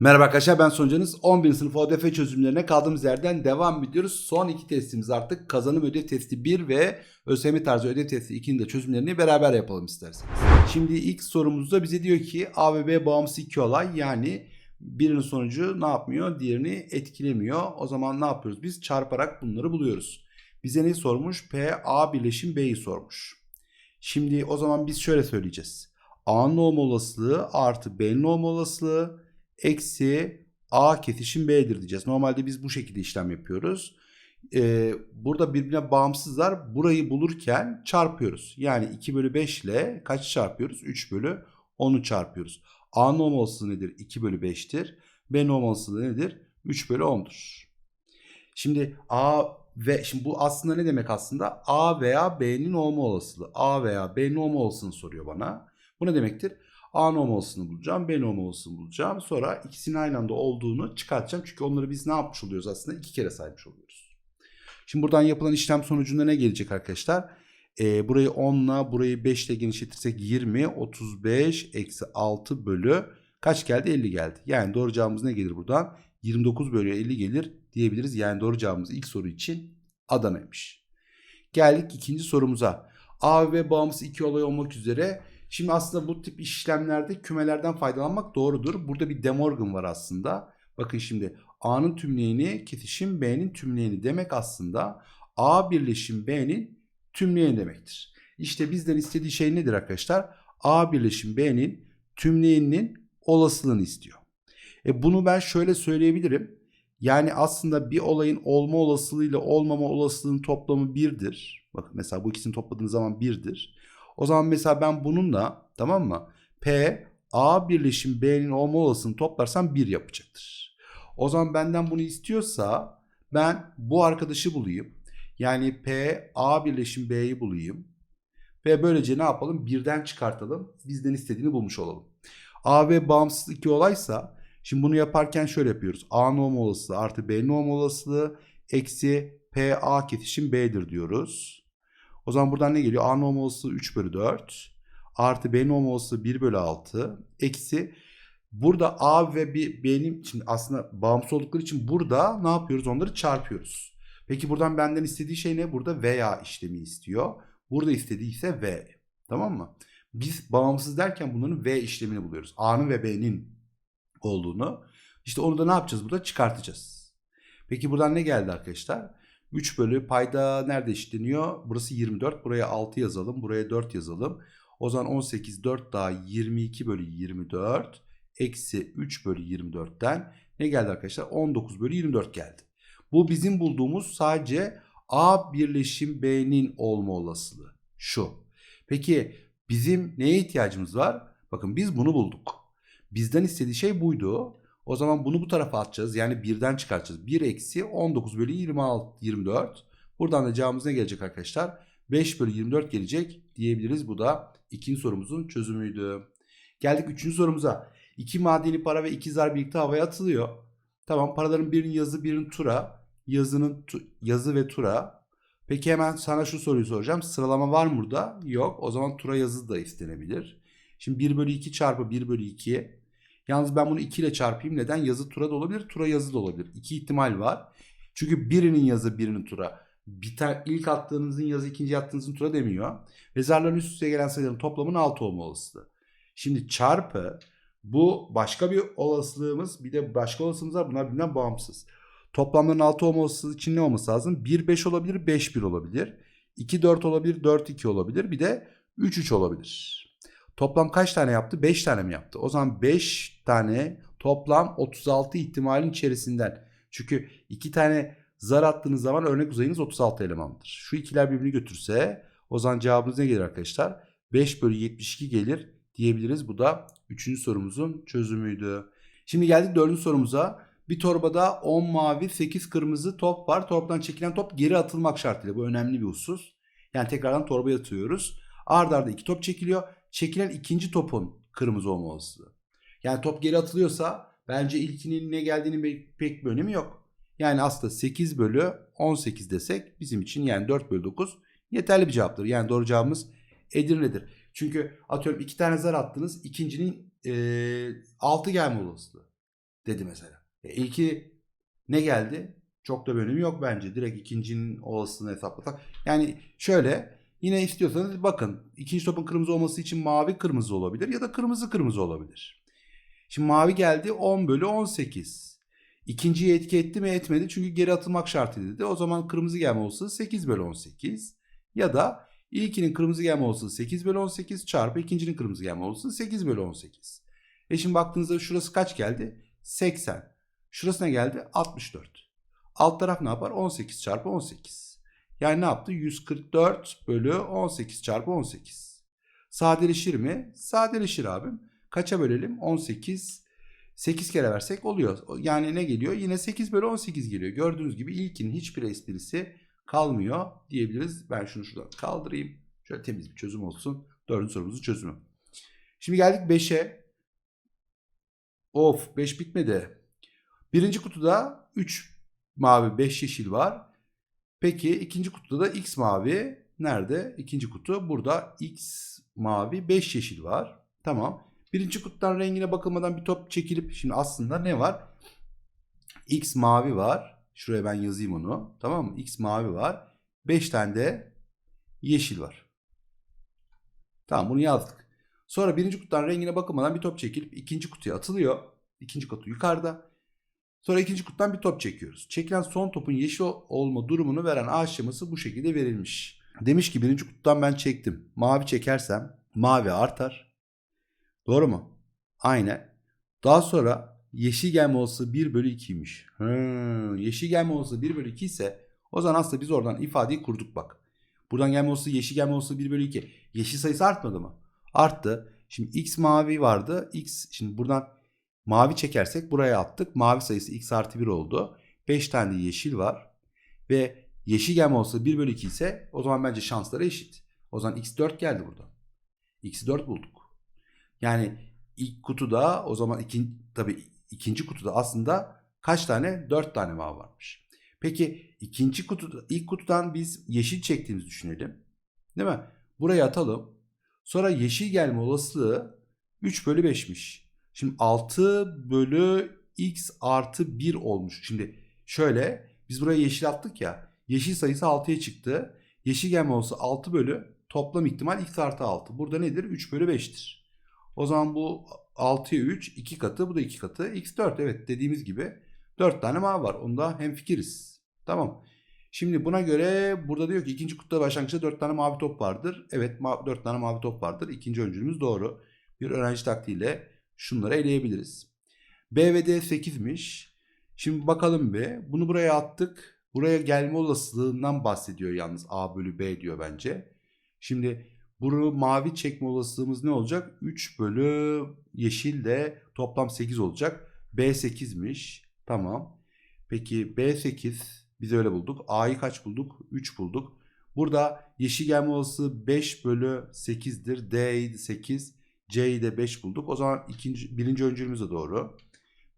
Merhaba arkadaşlar ben Soncanız 11. sınıf ODF çözümlerine kaldığımız yerden devam ediyoruz. Son iki testimiz artık kazanım ödev testi 1 ve ÖSYM tarzı ödev testi 2'nin de çözümlerini beraber yapalım isterseniz. Şimdi ilk sorumuzda bize diyor ki A ve B bağımsız iki olay yani birinin sonucu ne yapmıyor diğerini etkilemiyor. O zaman ne yapıyoruz biz çarparak bunları buluyoruz. Bize ne sormuş? P A birleşim B'yi sormuş. Şimdi o zaman biz şöyle söyleyeceğiz. A'nın olma olasılığı artı B'nin olma olasılığı eksi A kesişim B'dir diyeceğiz. Normalde biz bu şekilde işlem yapıyoruz. Ee, burada birbirine bağımsızlar. Burayı bulurken çarpıyoruz. Yani 2 bölü 5 ile kaç çarpıyoruz? 3 bölü 10'u çarpıyoruz. A'nın olma olasılığı nedir? 2 bölü 5'tir. B'nin olma olasılığı nedir? 3 bölü 10'dur. Şimdi A ve şimdi bu aslında ne demek aslında? A veya B'nin olma olasılığı. A veya B'nin olma olasılığını soruyor bana. Bu ne demektir? A'nın olma olasılığını bulacağım. B'nin olma olasılığını bulacağım. Sonra ikisinin aynı anda olduğunu çıkartacağım. Çünkü onları biz ne yapmış oluyoruz aslında? iki kere saymış oluyoruz. Şimdi buradan yapılan işlem sonucunda ne gelecek arkadaşlar? Ee, burayı 10 ile burayı 5 ile genişletirsek 20, 35, eksi 6 bölü kaç geldi? 50 geldi. Yani doğru cevabımız ne gelir buradan? 29 bölü 50 gelir diyebiliriz. Yani doğru cevabımız ilk soru için Adana'ymış. Geldik ikinci sorumuza. A ve bağımsız iki olay olmak üzere Şimdi aslında bu tip işlemlerde kümelerden faydalanmak doğrudur. Burada bir De Morgan var aslında. Bakın şimdi A'nın tümleyeni kesişim B'nin tümleyeni demek aslında A birleşim B'nin tümleyeni demektir. İşte bizden istediği şey nedir arkadaşlar? A birleşim B'nin tümleyeninin olasılığını istiyor. E bunu ben şöyle söyleyebilirim. Yani aslında bir olayın olma olasılığıyla olmama olasılığının toplamı birdir. Bakın mesela bu ikisini topladığınız zaman birdir. O zaman mesela ben bununla tamam mı? P A birleşim B'nin olma olasılığını toplarsam 1 yapacaktır. O zaman benden bunu istiyorsa ben bu arkadaşı bulayım. Yani P A birleşim B'yi bulayım. Ve böylece ne yapalım? Birden çıkartalım. Bizden istediğini bulmuş olalım. A ve bağımsız iki olaysa şimdi bunu yaparken şöyle yapıyoruz. A'nın olma olasılığı artı B'nin olma olasılığı eksi P A kesişim B'dir diyoruz. O zaman buradan ne geliyor? Olma olasılığı 3 bölü 4. Artı olma olasılığı 1 bölü 6. Eksi burada A ve B, B'nin şimdi aslında bağımsız oldukları için burada ne yapıyoruz? Onları çarpıyoruz. Peki buradan benden istediği şey ne? Burada veya işlemi istiyor. Burada istediği ise V. Tamam mı? Biz bağımsız derken bunların V işlemini buluyoruz. A'nın ve B'nin olduğunu. İşte onu da ne yapacağız burada? Çıkartacağız. Peki buradan ne geldi arkadaşlar? 3 bölü payda nerede eşitleniyor? Burası 24. Buraya 6 yazalım. Buraya 4 yazalım. O zaman 18 4 daha 22 bölü 24 eksi 3 bölü 24'ten ne geldi arkadaşlar? 19 bölü 24 geldi. Bu bizim bulduğumuz sadece A birleşim B'nin olma olasılığı. Şu. Peki bizim neye ihtiyacımız var? Bakın biz bunu bulduk. Bizden istediği şey buydu. O zaman bunu bu tarafa atacağız. Yani birden çıkartacağız. 1 eksi 19 bölü 26, 24. Buradan da cevabımız ne gelecek arkadaşlar? 5 bölü 24 gelecek diyebiliriz. Bu da ikinci sorumuzun çözümüydü. Geldik üçüncü sorumuza. İki madeni para ve iki zar birlikte havaya atılıyor. Tamam paraların birinin yazı birinin tura. Yazının tu, yazı ve tura. Peki hemen sana şu soruyu soracağım. Sıralama var mı burada? Yok. O zaman tura yazı da istenebilir. Şimdi 1 bölü 2 çarpı 1 bölü 2 Yalnız ben bunu 2 ile çarpayım. Neden? Yazı tura da olabilir, tura yazı da olabilir. İki ihtimal var. Çünkü birinin yazı birinin tura. Tane ilk attığınızın yazı ikinci attığınızın tura demiyor. Ve zarların üst üste gelen sayıların toplamının 6 olma olasılığı. Şimdi çarpı bu başka bir olasılığımız bir de başka olasılığımız var. Bunlar birbirinden bağımsız. Toplamların 6 olma olasılığı için ne olması lazım? 1 5 olabilir, 5 1 olabilir. 2 4 olabilir, 4 2 olabilir. Bir de 3 3 olabilir. Toplam kaç tane yaptı? 5 tane mi yaptı? O zaman 5 tane toplam 36 ihtimalin içerisinden. Çünkü 2 tane zar attığınız zaman örnek uzayınız 36 elemandır. Şu ikiler birbirini götürse o zaman cevabımız ne gelir arkadaşlar? 5 bölü 72 gelir diyebiliriz. Bu da 3. sorumuzun çözümüydü. Şimdi geldik 4. sorumuza. Bir torbada 10 mavi 8 kırmızı top var. Torbadan çekilen top geri atılmak şartıyla. Bu önemli bir husus. Yani tekrardan torbaya atıyoruz. Arda arda iki top çekiliyor çekilen ikinci topun kırmızı olma olasılığı. Yani top geri atılıyorsa bence ilkinin ne geldiğini pek bir önemi yok. Yani aslında 8 bölü 18 desek bizim için yani 4 bölü 9 yeterli bir cevaptır. Yani doğru cevabımız Edirne'dir. Çünkü atıyorum iki tane zar attınız ikincinin e, 6 gelme olasılığı. dedi mesela. E, ilki ne geldi? Çok da bir önemi yok bence. Direkt ikincinin olasılığını hesaplasak. Yani şöyle yine istiyorsanız bakın. ikinci topun kırmızı olması için mavi kırmızı olabilir ya da kırmızı kırmızı olabilir. Şimdi mavi geldi 10 bölü 18. İkinciyi etki etti mi etmedi çünkü geri atılmak şartı dedi. O zaman kırmızı gelme olasılığı 8 bölü 18. Ya da ilkinin kırmızı gelme olasılığı 8 bölü 18 çarpı ikincinin kırmızı gelme olasılığı 8 bölü 18. E şimdi baktığınızda şurası kaç geldi? 80. Şurası ne geldi? 64. Alt taraf ne yapar? 18 çarpı 18. Yani ne yaptı? 144 bölü 18 çarpı 18. Sadeleşir mi? Sadeleşir abim. Kaça bölelim? 18. 8 kere versek oluyor. Yani ne geliyor? Yine 8 bölü 18 geliyor. Gördüğünüz gibi ilkinin hiçbir esprisi kalmıyor diyebiliriz. Ben şunu şuradan kaldırayım. Şöyle temiz bir çözüm olsun. Dördüncü sorumuzun çözümü. Şimdi geldik 5'e. Of 5 bitmedi. Birinci kutuda 3 mavi 5 yeşil var. Peki ikinci kutuda da x mavi nerede? İkinci kutu burada x mavi 5 yeşil var. Tamam. Birinci kutudan rengine bakılmadan bir top çekilip şimdi aslında ne var? X mavi var. Şuraya ben yazayım onu. Tamam mı? X mavi var. 5 tane de yeşil var. Tamam bunu yazdık. Sonra birinci kutudan rengine bakılmadan bir top çekilip ikinci kutuya atılıyor. İkinci kutu yukarıda. Sonra ikinci kutudan bir top çekiyoruz. Çekilen son topun yeşil olma durumunu veren A şeması bu şekilde verilmiş. Demiş ki birinci kutudan ben çektim. Mavi çekersem mavi artar. Doğru mu? Aynen. Daha sonra yeşil gelme olasılığı 1 bölü 2'ymiş. Hmm, yeşil gelme olasılığı 1 bölü 2 ise o zaman aslında biz oradan ifadeyi kurduk bak. Buradan gelme olasılığı yeşil gelme olasılığı 1 bölü 2. Yeşil sayısı artmadı mı? Arttı. Şimdi x mavi vardı. x şimdi buradan mavi çekersek buraya attık. Mavi sayısı x artı 1 oldu. 5 tane yeşil var. Ve yeşil gelme olasılığı 1 bölü 2 ise o zaman bence şansları eşit. O zaman x 4 geldi buradan. x'i 4 bulduk. Yani ilk kutuda o zaman ikinci, tabii ikinci kutuda aslında kaç tane? 4 tane mavi varmış. Peki ikinci kutuda ilk kutudan biz yeşil çektiğimizi düşünelim. Değil mi? Buraya atalım. Sonra yeşil gelme olasılığı 3 bölü 5'miş. Şimdi 6 bölü x artı 1 olmuş. Şimdi şöyle biz buraya yeşil attık ya. Yeşil sayısı 6'ya çıktı. Yeşil gelme olasılığı 6 bölü toplam ihtimal x artı 6. Burada nedir? 3 bölü 5'tir. O zaman bu 6'ya 3 2 katı bu da 2 katı. x 4 evet dediğimiz gibi 4 tane mavi var. Onda hem fikiriz. Tamam. Şimdi buna göre burada diyor ki ikinci kutuda başlangıçta 4 tane mavi top vardır. Evet 4 tane mavi top vardır. İkinci öncülümüz doğru. Bir öğrenci taktiğiyle şunları eleyebiliriz. B ve D 8'miş. Şimdi bakalım bir. Bunu buraya attık. Buraya gelme olasılığından bahsediyor yalnız. A bölü B diyor bence. Şimdi bunu mavi çekme olasılığımız ne olacak? 3 bölü yeşil de toplam 8 olacak. B 8'miş. Tamam. Peki B 8 biz öyle bulduk. A'yı kaç bulduk? 3 bulduk. Burada yeşil gelme olasılığı 5 bölü 8'dir. D'yi 8. C'yi de 5 bulduk. O zaman ikinci, birinci öncülümüz de doğru.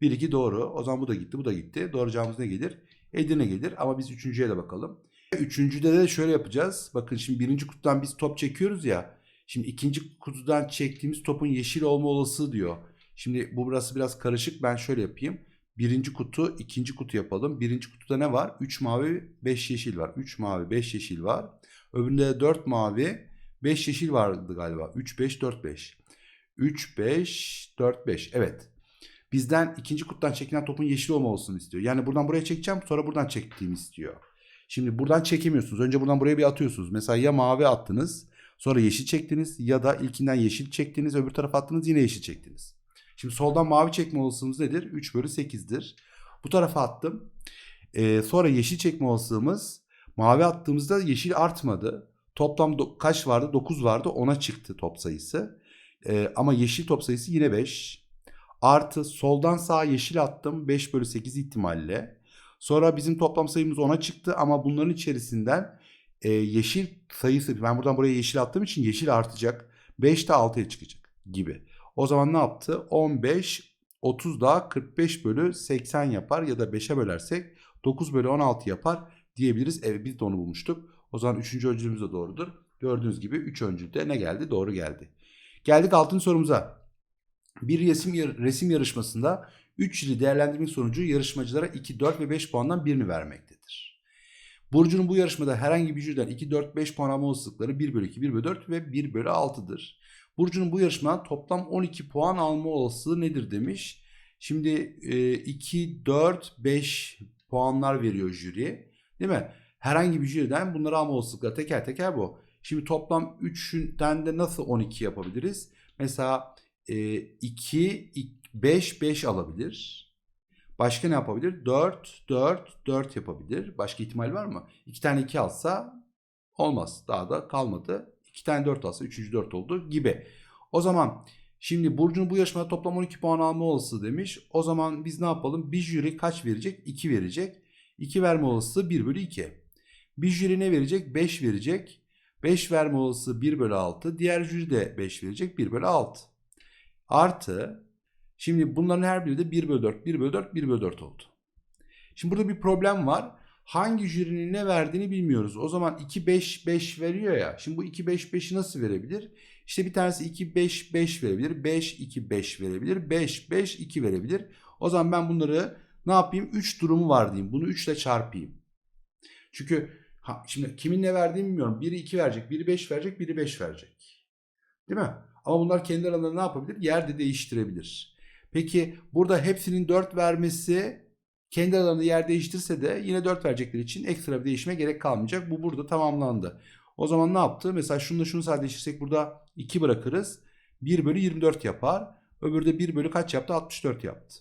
1 2 doğru. O zaman bu da gitti bu da gitti. Doğru cevabımız ne gelir? Edirne gelir. Ama biz üçüncüye de bakalım. Üçüncüde de şöyle yapacağız. Bakın şimdi birinci kutudan biz top çekiyoruz ya. Şimdi ikinci kutudan çektiğimiz topun yeşil olma olasılığı diyor. Şimdi bu burası biraz karışık. Ben şöyle yapayım. Birinci kutu, ikinci kutu yapalım. Birinci kutuda ne var? 3 mavi, 5 yeşil var. 3 mavi, 5 yeşil var. Öbüründe de 4 mavi, 5 yeşil vardı galiba. 3, 5, 4, 5. 3, 5, 4, 5. Evet. Bizden ikinci kutudan çekilen topun yeşil olma olmasını istiyor. Yani buradan buraya çekeceğim sonra buradan çektiğimi istiyor. Şimdi buradan çekemiyorsunuz. Önce buradan buraya bir atıyorsunuz. Mesela ya mavi attınız sonra yeşil çektiniz ya da ilkinden yeşil çektiniz öbür tarafa attınız yine yeşil çektiniz. Şimdi soldan mavi çekme olasılığımız nedir? 3 bölü 8'dir. Bu tarafa attım. Ee, sonra yeşil çekme olasılığımız mavi attığımızda yeşil artmadı. Toplam kaç vardı? 9 vardı. 10'a çıktı top sayısı. Ee, ama yeşil top sayısı yine 5. Artı soldan sağa yeşil attım 5 bölü 8 ihtimalle. Sonra bizim toplam sayımız 10'a çıktı ama bunların içerisinden e, yeşil sayısı ben buradan buraya yeşil attığım için yeşil artacak. 5 de 6'ya çıkacak gibi. O zaman ne yaptı? 15 30 daha 45 bölü 80 yapar ya da 5'e bölersek 9 bölü 16 yapar diyebiliriz. Evet biz de onu bulmuştuk. O zaman 3. öncülümüz de doğrudur. Gördüğünüz gibi 3 öncülde ne geldi? Doğru geldi. Geldik 6. sorumuza. Bir resim resim yarışmasında 3 jüri değerlendirme sonucu yarışmacılara 2, 4 ve 5 puandan birini vermektedir. Burcu'nun bu yarışmada herhangi bir jüriden 2, 4, 5 puan alma olasılıkları 1 bölü 2, 1 bölü 4 ve 1 bölü 6'dır. Burcu'nun bu yarışmadan toplam 12 puan alma olasılığı nedir demiş. Şimdi e, 2, 4, 5 puanlar veriyor jüri. Değil mi? Herhangi bir jüriden bunları alma olasılıkları teker teker bu. Şimdi toplam 3'ten de nasıl 12 yapabiliriz? Mesela e, 2, 5, 5 alabilir. Başka ne yapabilir? 4, 4, 4 yapabilir. Başka ihtimal var mı? 2 tane 2 alsa olmaz. Daha da kalmadı. 2 tane 4 alsa 3. 4 oldu gibi. O zaman şimdi Burcu'nun bu yarışmada toplam 12 puan alma olasılığı demiş. O zaman biz ne yapalım? Bir jüri kaç verecek? 2 verecek. 2 verme olasılığı 1 bölü 2. Bir jüri ne verecek? 5 verecek. 5 verme olasılığı 1 bölü 6. Diğer jüri de 5 verecek 1 bölü 6. Artı şimdi bunların her biri de 1 bölü 4, 1 bölü 4, 1 bölü 4 oldu. Şimdi burada bir problem var. Hangi jürinin ne verdiğini bilmiyoruz. O zaman 2, 5, 5 veriyor ya. Şimdi bu 2, 5, 5'i nasıl verebilir? İşte bir tanesi 2, 5, 5 verebilir. 5, 2, 5 verebilir. 5, 5, 2 verebilir. O zaman ben bunları ne yapayım? 3 durumu var diyeyim. Bunu 3 ile çarpayım. Çünkü ha, şimdi kimin ne verdiğini bilmiyorum. Biri 2 verecek, biri 5 verecek, biri 5 verecek. Değil mi? Ama bunlar kendi aralarında ne yapabilir? Yerde değiştirebilir. Peki burada hepsinin 4 vermesi kendi aralarında yer değiştirse de yine 4 verecekleri için ekstra bir değişime gerek kalmayacak. Bu burada tamamlandı. O zaman ne yaptı? Mesela şunu da şunu sadeleştirsek burada 2 bırakırız. 1 bölü 24 yapar. Öbürü de 1 bölü kaç yaptı? 64 yaptı.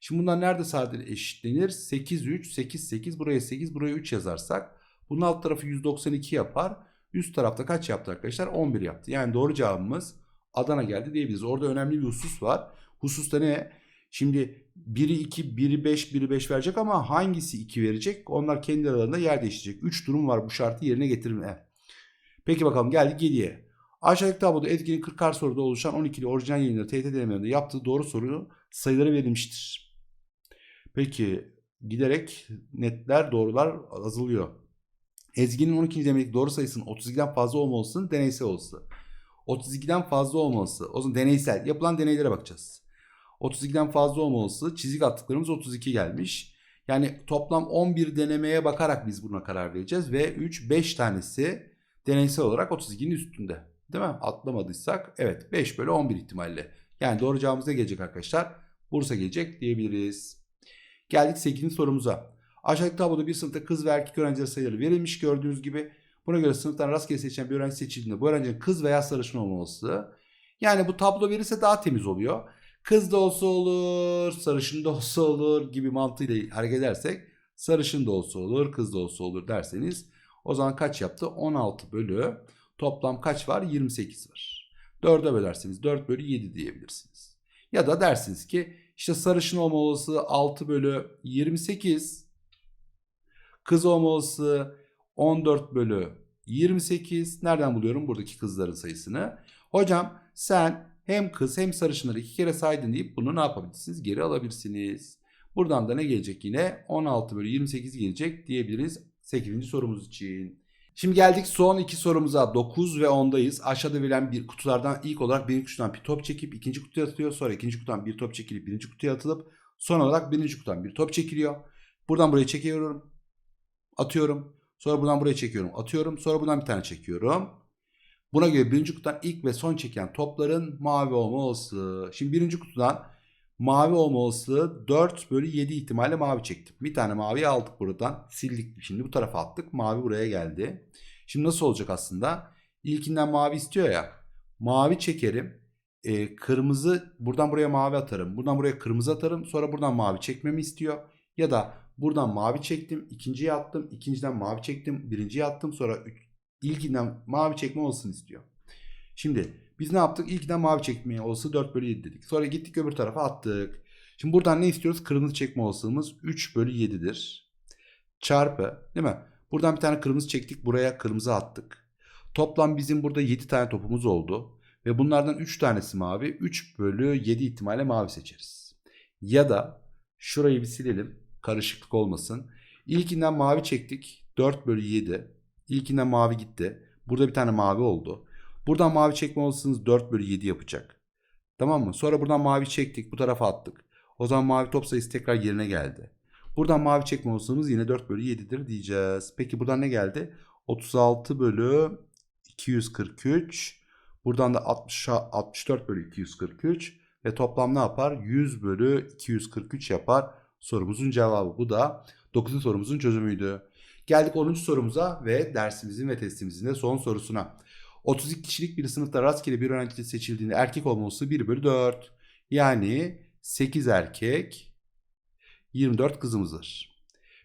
Şimdi bunlar nerede sadece eşitlenir? 8, 3, 8, 8. Buraya 8, buraya 3 yazarsak. Bunun alt tarafı 192 yapar. Üst tarafta kaç yaptı arkadaşlar? 11 yaptı. Yani doğru cevabımız Adana geldi diyebiliriz. Orada önemli bir husus var. Hususta ne? Şimdi biri 2, biri 5, biri 5 verecek ama hangisi 2 verecek? Onlar kendi aralarında yer değiştirecek. 3 durum var bu şartı yerine getirme. Peki bakalım geldik 7'ye. Aşağıdaki tabloda etkinin 40'ar soruda oluşan 12'li orijinal yayınları TYT denemelerinde yaptığı doğru soru sayıları verilmiştir. Peki giderek netler doğrular azalıyor. Ezgi'nin 12. denemedeki doğru sayısının 32'den fazla olmalısının deneysel olması. 32'den fazla olması. O zaman deneysel. Yapılan deneylere bakacağız. 32'den fazla olması. Çizik attıklarımız 32 gelmiş. Yani toplam 11 denemeye bakarak biz buna karar vereceğiz. Ve 3, 5 tanesi deneysel olarak 32'nin üstünde. Değil mi? Atlamadıysak evet 5 bölü 11 ihtimalle. Yani doğru cevabımız ne gelecek arkadaşlar? Bursa gelecek diyebiliriz. Geldik 8. sorumuza. Aşağıdaki tabloda bir sınıfta kız ve erkek öğrenciler sayıları verilmiş gördüğünüz gibi. Buna göre sınıftan rastgele seçilen bir öğrenci seçildiğinde bu öğrencinin kız veya sarışın olması. Yani bu tablo verirse daha temiz oluyor. Kız da olsa olur, sarışın da olsa olur gibi mantığıyla hareket edersek sarışın da olsa olur, kız da olsa olur derseniz o zaman kaç yaptı? 16 bölü toplam kaç var? 28 var. 4'e bölerseniz 4 bölü 7 diyebilirsiniz. Ya da dersiniz ki işte sarışın olma olasılığı 6 bölü 28 Kız olması 14 bölü 28. Nereden buluyorum buradaki kızların sayısını? Hocam sen hem kız hem sarışınları iki kere saydın deyip bunu ne yapabilirsiniz? Geri alabilirsiniz. Buradan da ne gelecek yine? 16 bölü 28 gelecek diyebiliriz 8. sorumuz için. Şimdi geldik son iki sorumuza. 9 ve 10'dayız. Aşağıda verilen bir kutulardan ilk olarak birinci kutudan bir top çekip ikinci kutuya atılıyor. Sonra ikinci kutudan bir top çekilip birinci kutuya atılıp son olarak birinci kutudan bir top çekiliyor. Buradan buraya çekiyorum atıyorum. Sonra buradan buraya çekiyorum. Atıyorum. Sonra buradan bir tane çekiyorum. Buna göre birinci kutudan ilk ve son çeken topların mavi olma olasılığı. Şimdi birinci kutudan mavi olma olasılığı 4 bölü 7 ihtimalle mavi çektim. Bir tane mavi aldık buradan. Sildik. Şimdi bu tarafa attık. Mavi buraya geldi. Şimdi nasıl olacak aslında? İlkinden mavi istiyor ya. Mavi çekerim. E, kırmızı buradan buraya mavi atarım. Buradan buraya kırmızı atarım. Sonra buradan mavi çekmemi istiyor. Ya da Buradan mavi çektim. ikinciye attım. ikinciden mavi çektim. Birinciye attım. Sonra ilkinden mavi çekme olsun istiyor. Şimdi biz ne yaptık? İlkinden mavi çekmeye olası 4 bölü 7 dedik. Sonra gittik öbür tarafa attık. Şimdi buradan ne istiyoruz? Kırmızı çekme olasılığımız 3 bölü 7'dir. Çarpı değil mi? Buradan bir tane kırmızı çektik. Buraya kırmızı attık. Toplam bizim burada 7 tane topumuz oldu. Ve bunlardan 3 tanesi mavi. 3 bölü 7 ihtimalle mavi seçeriz. Ya da şurayı bir silelim karışıklık olmasın. İlkinden mavi çektik. 4 bölü 7. İlkinden mavi gitti. Burada bir tane mavi oldu. Buradan mavi çekme olasılığınız 4 bölü 7 yapacak. Tamam mı? Sonra buradan mavi çektik. Bu tarafa attık. O zaman mavi top sayısı tekrar yerine geldi. Buradan mavi çekme olasılığımız yine 4 bölü 7'dir diyeceğiz. Peki buradan ne geldi? 36 bölü 243. Buradan da 60, 64 bölü 243. Ve toplam ne yapar? 100 bölü 243 yapar. Sorumuzun cevabı. Bu da 9. sorumuzun çözümüydü. Geldik 10. sorumuza ve dersimizin ve testimizin de son sorusuna. 32 kişilik bir sınıfta rastgele bir öğrenci seçildiğinde erkek olması 1 bölü 4. Yani 8 erkek 24 kızımızdır.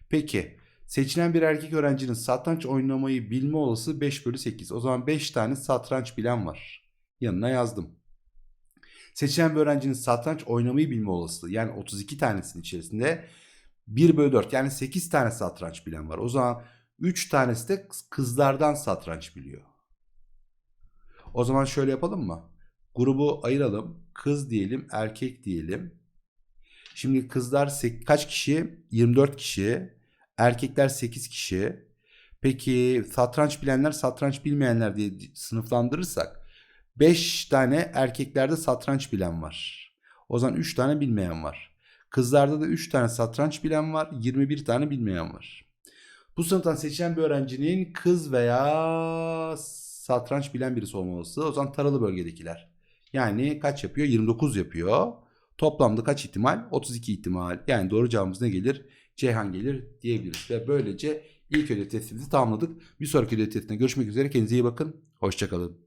Peki seçilen bir erkek öğrencinin satranç oynamayı bilme olası 5 bölü 8. O zaman 5 tane satranç bilen var. Yanına yazdım. Seçilen bir öğrencinin satranç oynamayı bilme olasılığı yani 32 tanesinin içerisinde 1 bölü 4 yani 8 tane satranç bilen var. O zaman 3 tanesi de kızlardan satranç biliyor. O zaman şöyle yapalım mı? Grubu ayıralım. Kız diyelim, erkek diyelim. Şimdi kızlar kaç kişi? 24 kişi. Erkekler 8 kişi. Peki satranç bilenler, satranç bilmeyenler diye sınıflandırırsak 5 tane erkeklerde satranç bilen var. O zaman 3 tane bilmeyen var. Kızlarda da 3 tane satranç bilen var, 21 tane bilmeyen var. Bu sınıftan seçilen bir öğrencinin kız veya satranç bilen birisi olması. O zaman taralı bölgedekiler. Yani kaç yapıyor? 29 yapıyor. Toplamda kaç ihtimal? 32 ihtimal. Yani doğru cevabımız ne gelir? Ceyhan gelir diyebiliriz. Ve böylece ilk ödev testimizi tamamladık. Bir sonraki ödev testinde görüşmek üzere. Kendinize iyi bakın. Hoşçakalın.